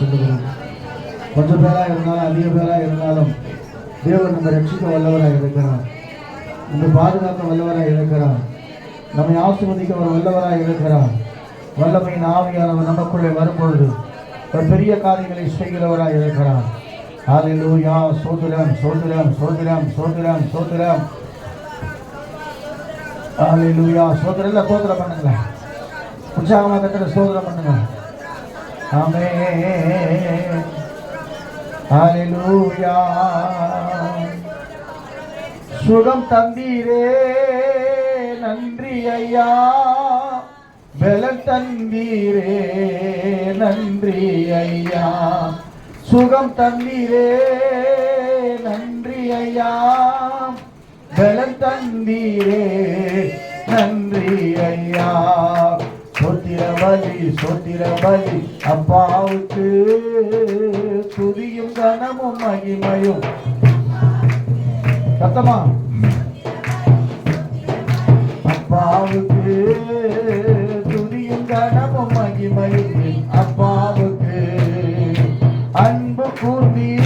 சொல்லுகிறோம் கொஞ்சம் பேராக இருந்தாலும் அதிக பேராக இருந்தாலும் தேவன் நம்ம ரட்சிக்க வல்லவராக இருக்கிறார். நம்ம பாதுகாக்க வல்லவராக இருக்கிறார். நம்மை ஆசிர்வதிக்க ஒரு வல்லவராக இருக்கிறார். வல்லமையின் ஆவியானவர் நமக்குள்ளே வரும்பொழுது ஒரு பெரிய காரியங்களை செய்கிறவராக இருக்கிறார். ஹalleluya சோதரம் சோதரம் சோதரம் சோதரம் சோதரம் ஹalleluya சோதரம் எல்லாம் சோதரம் பண்ணுங்க. உற்சாகமாக கத்திர சோதரம் பண்ணுங்க. ஆமென். ஹalleluya. சுகம் தந்தீரே நன்றி ஐயா. பலன் தந்தீரே நன்றி ஐயா. சுகம் தந்தீரே நன்றி ஐயா. பலன் தந்தீரே நன்றி ஐயா. சோத்திர பலி சோத்திர பலி அப்பாவுக்கு துதியும் கனமும் மகிமையும். சத்தமா? அப்பாவுக்கு துதியும் கனமும் மகிமையும். அப்பாவுக்கு அன்பு கூர்ந்தீ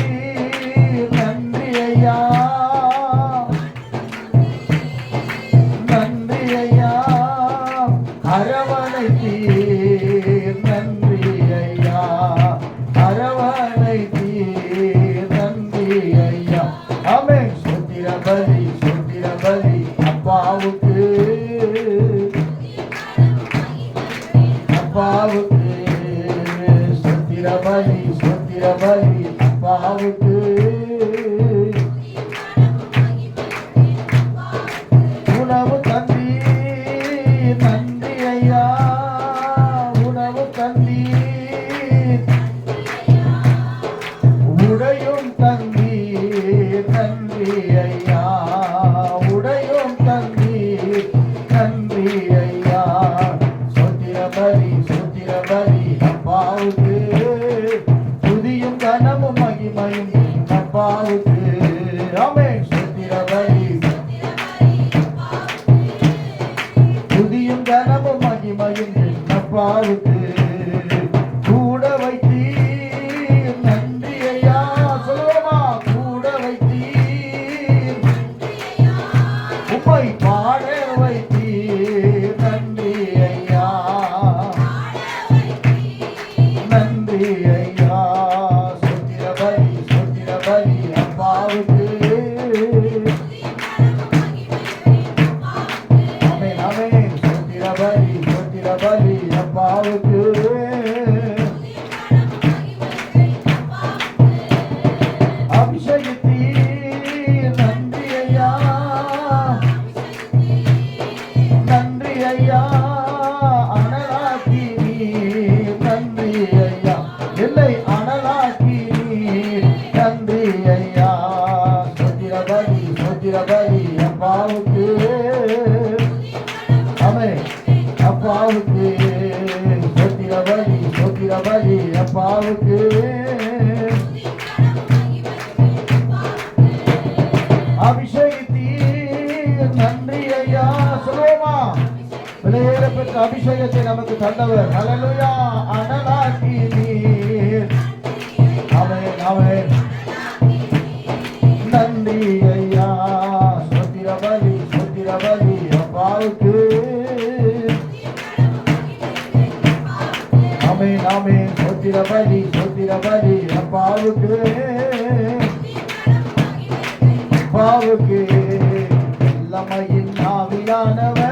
பலி அப்பாவுக்கு அமே அப்பாவுக்கு சொத்திர பலி சொத்திர பலி அப்பாவுக்கு அபிஷேகத்தீர் நன்றி ஐயா. சொல்லுவோமா? விலையேற பெற்ற அபிஷேகத்தை நமக்கு தந்தவர். அலலுயா அனலாக்கி ஆமென் ஆமென் சொத்திர பலி சொத்திர பலி அப்பாவுக்கு அப்பாவுக்கு இளமையின் ஆவியானவர்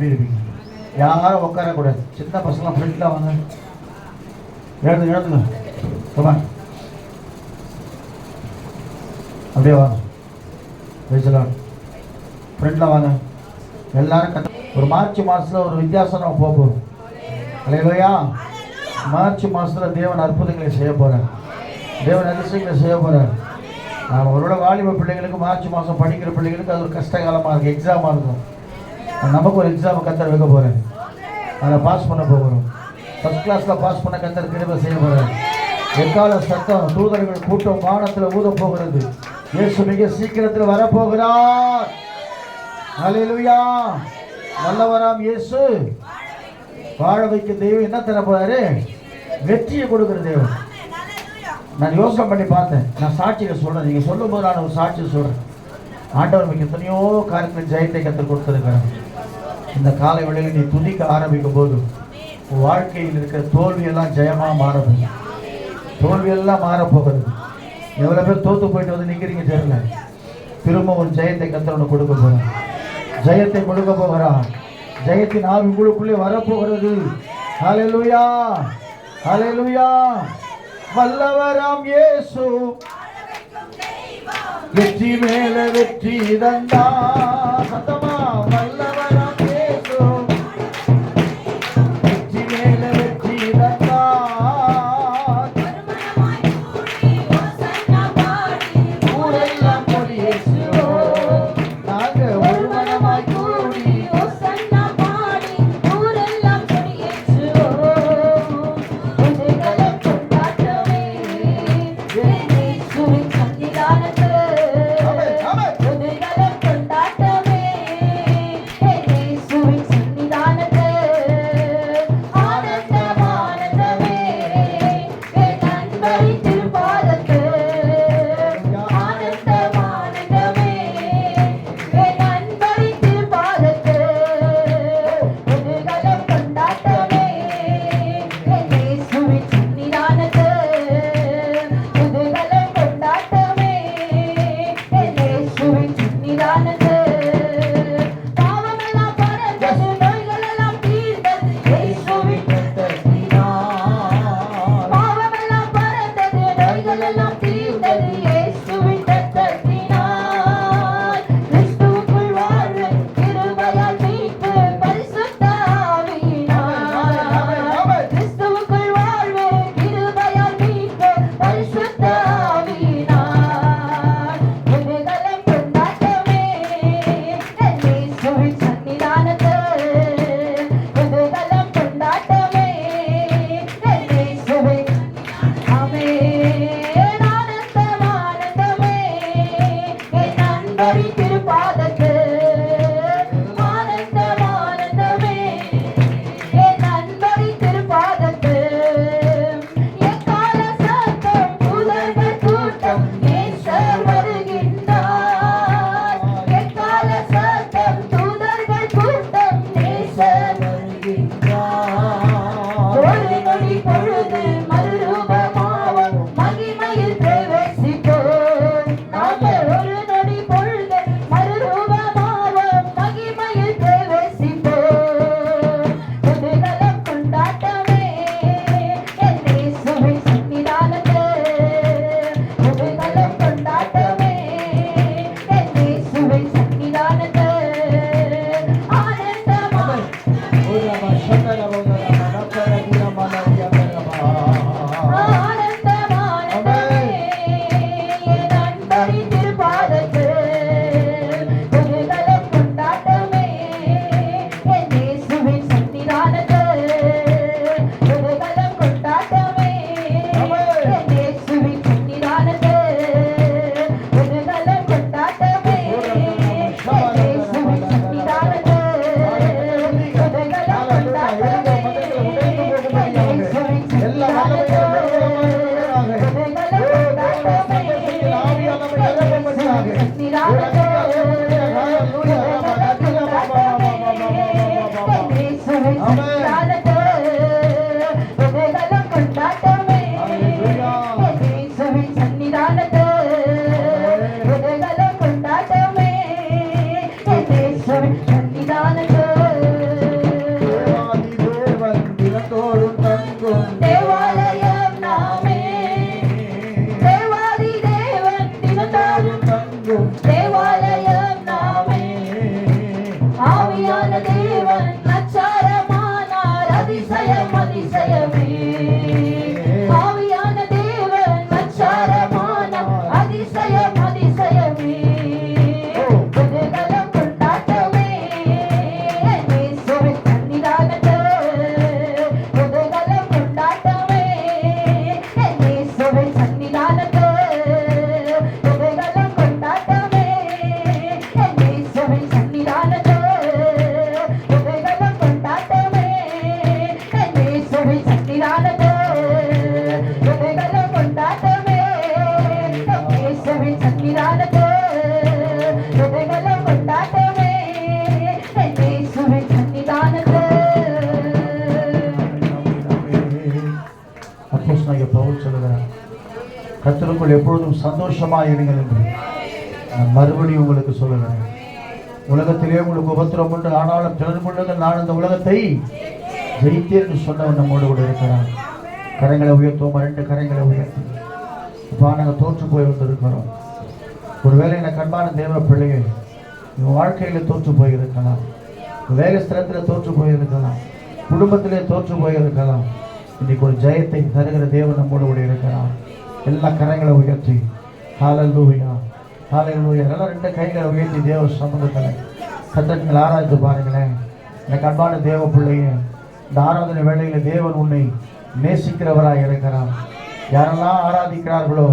நம்பியிருப்பீங்க யாரும் உட்காரக்கூடாது சின்ன பசங்களாம் ஃப்ரெண்டில் வாங்க எழுதுங்க எழுதுங்க சும்மா. அப்படியே வாங்க. பேசலாம் ஃப்ரெண்டில் வாங்க. எல்லாரும் கத்த ஒரு மார்ச் மாதத்தில் ஒரு வித்தியாசம் நம்ம போக போகிறோம் இல்லையா மார்ச் மாதத்தில் தேவன் அற்புதங்களை செய்ய போகிறார் தேவன் அதிசயங்களை செய்ய போகிறார் நான் ஒருவேளை வாலிப பிள்ளைங்களுக்கு மார்ச் மாதம் படிக்கிற பிள்ளைங்களுக்கு அது ஒரு கஷ்ட காலமாக இருக்கும் எக்ஸாமாக இருக்கும். நமக்கு ஒரு எக்ஸாம் கத்தர் வைக்க போகிறேன் அதை பாஸ் பண்ண போகிறோம். ஃபஸ்ட் கிளாஸில் பாஸ் பண்ண கத்தர் கிருப செய்ய போகிறேன் எக்கால சத்தம் தூதர்கள் கூட்டம் வானத்தில் ஊத போகிறது. இயேசு மிக சீக்கிரத்தில் வரப்போகிறார். அலையிலுயா நல்லவராம் இயேசு. வாழ வைக்க தெய்வம் என்ன தர போறாரு? வெற்றியை கொடுக்குற தெய்வம். நான் யோசனை பண்ணி பார்த்தேன். நான் சாட்சியை சொல்றேன். நீங்க சொல்லும் போது நான் ஒரு சாட்சியை சொல்றேன். ஆண்டவர் மிக எத்தனையோ காரியத்தில் ஜெயத்தை கற்றுக் கொடுத்துருக்கிறேன் இந்த காலை வேளையில் நீ துதிக்க ஆரம்பிக்கும் போது வாழ்க்கையில் இருக்கிற தோல்வியெல்லாம் ஜெயமாக மாறப்போகுது தோல்வியெல்லாம் மாறப்போகிறது. எவ்வளவு பேர் தோத்து போயிட்டு வந்து நிற்கிறீங்க தெரியல. திரும்ப ஒரு ஜெயத்தை கத்தவனு கொடுக்க போகிறான் ஜெயத்தை கொடுக்க போகிறான் ஜெயத்தின் ஆவி உங்களுக்குள்ளே வரப்போகிறது. ஹalleluya ஹalleluya. வல்லவராம் இயேசு. வெற்றி மேல வெற்றி தந்தா சத்தமா வல்லவராம் Thank you. சந்தோஷமா சந்தோஷமாக இருங்கள் என்று. நான் மறுபடியும் உங்களுக்கு சொல்லுகிறேன். உலகத்திலே உங்களுக்கு உபத்திரம் உண்டு. ஆனாலும் திறன் கொள்ளுங்கள் நான் இந்த உலகத்தை ஜெயித்தேன் என்று சொன்னவன் நம்மோடு கூட இருக்கிறான் கரங்களை உயர்த்துவோம். ரெண்டு கரங்களை உயர்த்தி. இப்போ நாங்கள் தோற்று போய் வந்திருக்கிறோம். ஒருவேளை எனக்கு அன்பான தேவ பிள்ளையை உங்கள் வாழ்க்கையில் தோற்று போயிருக்கலாம் வேலை ஸ்தலத்தில் தோற்று போயிருக்கலாம் குடும்பத்திலே தோற்று போயிருக்கலாம் இன்னைக்கு ஒரு ஜெயத்தை தருகிற தேவன் நம்மோடு கூட இருக்கிறான் எல்லா கரங்களை உயர்த்தி. ஹாலல்லூயா ஹாலல்லூயா எல்லாம் ரெண்டு கைகளை உயர்த்தி தேவ சமூகத்தில். கத்தங்கள் ஆராய்ந்து பாருங்களேன். எனக்கு அன்பான தேவ பிள்ளையே இந்த ஆராதனை வேலையில் தேவன் உன்னை நேசிக்கிறவராக இருக்கிறார். யாரெல்லாம் ஆராதிக்கிறார்களோ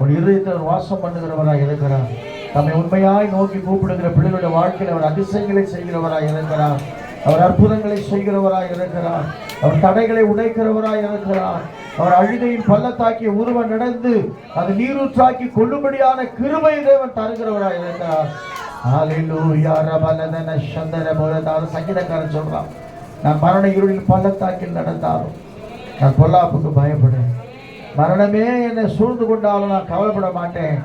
உன் இருதயத்தில் வாசம் பண்ணுகிறவராக இருக்கிறார். தம்மை உண்மையாய் நோக்கி கூப்பிடுகிற பிள்ளைகளுடைய வாழ்க்கையில் அவர் அதிசயங்களை செய்கிறவராக இருக்கிறார். அவர் அற்புதங்களை செய்கிறவராக இருக்கிறார். அவர் தடைகளை உடைக்கிறவராய் இருக்கிறார். அவர் அழுகையின் பள்ளத்தாக்கி உருவம் நடந்து அது நீரூற்றாக்கி கொள்ளும்படியான கிருபை தேவன் தருகிறவராய் இருக்கிறார் சங்கீதக்காரன் சொல்றான். நான் மரண இருளில் பள்ளத்தாக்கில் நடந்தாலும் நான் பொல்லாப்புக்கு பயப்படுறேன் மரணமே என்னை சூழ்ந்து கொண்டாலும் நான் கவலைப்பட மாட்டேன்.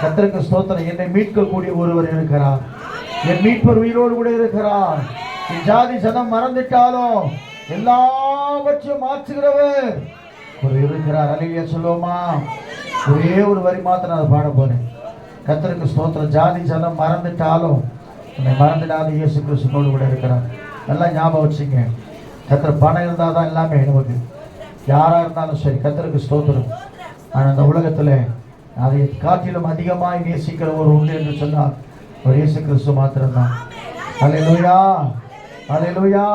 கத்திரக்கு ஸ்தோத்திரம். என்னை மீட்கக்கூடிய ஒருவர் இருக்கிறார். என் மீட்பர் உயிரோடு கூட இருக்கிறார். என் ஜாதி சதம் மறந்துட்டாலும் எல்லாவற்றையும் மாற்றுகிறவர். ஒரு இருக்கிறார். அலிலியா சொல்லுவோமா? ஒரே ஒரு வரி மாத்திரம் நான் அதை பாட போறேன். கத்தருக்கு ஸ்தோத்திரம். ஜாதி ஜனம் மறந்துட்டாலும் உன்னை மறந்துடாத இயேசு கிறிஸ்துவோடு கூட இருக்கிறார். நல்லா ஞாபகம் வச்சுங்க கத்திர பணம் இருந்தால் தான் எல்லாமே நமக்கு. யாராக இருந்தாலும் சரி கத்தருக்கு ஸ்தோத்திரம். ஆனால் அந்த உலகத்தில் அதை காட்டிலும் அதிகமாய் நேசிக்கிற ஒரு உண்டு என்று சொன்னால் ஒரு இயேசு கிறிஸ்து மாத்திரம்தான். அலையலூயா அலையலூயா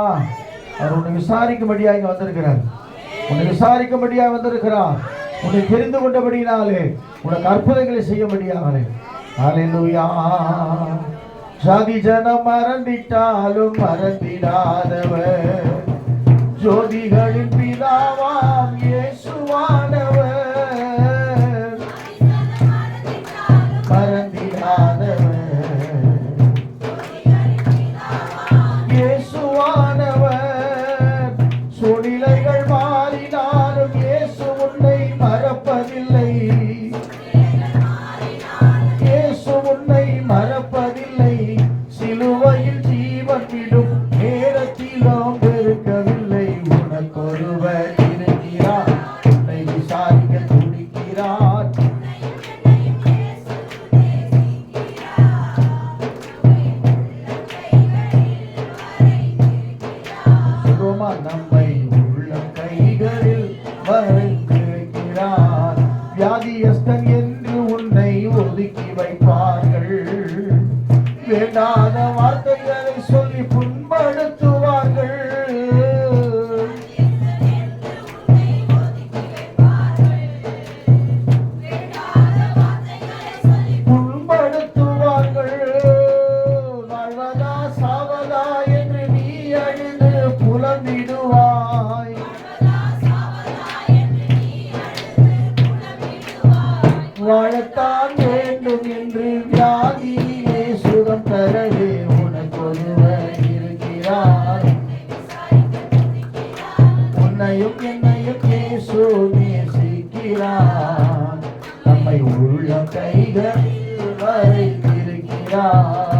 அவர் உன்னை விசாரிக்கும்படியாக இங்கே வந்திருக்கிறார். உன்னை விசாரிக்கும்படியாக வந்திருக்கிறார். உன்னை தெரிந்து கொண்டபடியினாலே உனக்கு அற்புதங்களை செய்யும்படியாகலே அலையலூயா ஜாதி ஜனம் மறந்திட்டாலும் மறந்திடாதவர். ஜோதிகளின் பிதாவாம் இயேசுவானவர் நம்மை உள்ள கைகளில் வருகிறார் வியாதியஸ்தன் நேசிக்கிறார் நம்மை உள்ள கைகளில் வரைந்திருக்கிறார்.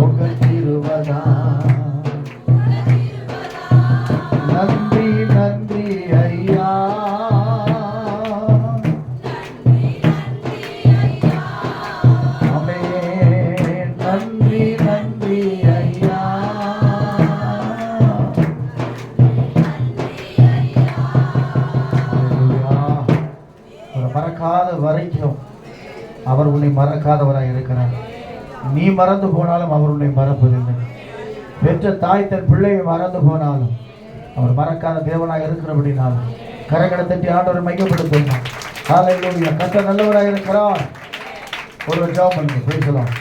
புகழ்ந்திருவதா நீ மறந்து போனாலும் அவர் உன்னை மறப்பதில்லை. பெற்ற தாய் தன் பிள்ளையை மறந்து போனாலும் அவர் மறக்காத தேவனாக இருக்கிறபடினாலும் கரங்களை தட்டி ஆண்டவரை மையப்படுத்துவார். காலையில் கத்த நல்லவராக இருக்கிறார். ஒருவர் ஜாப் பண்ணுங்க. பேசலாம்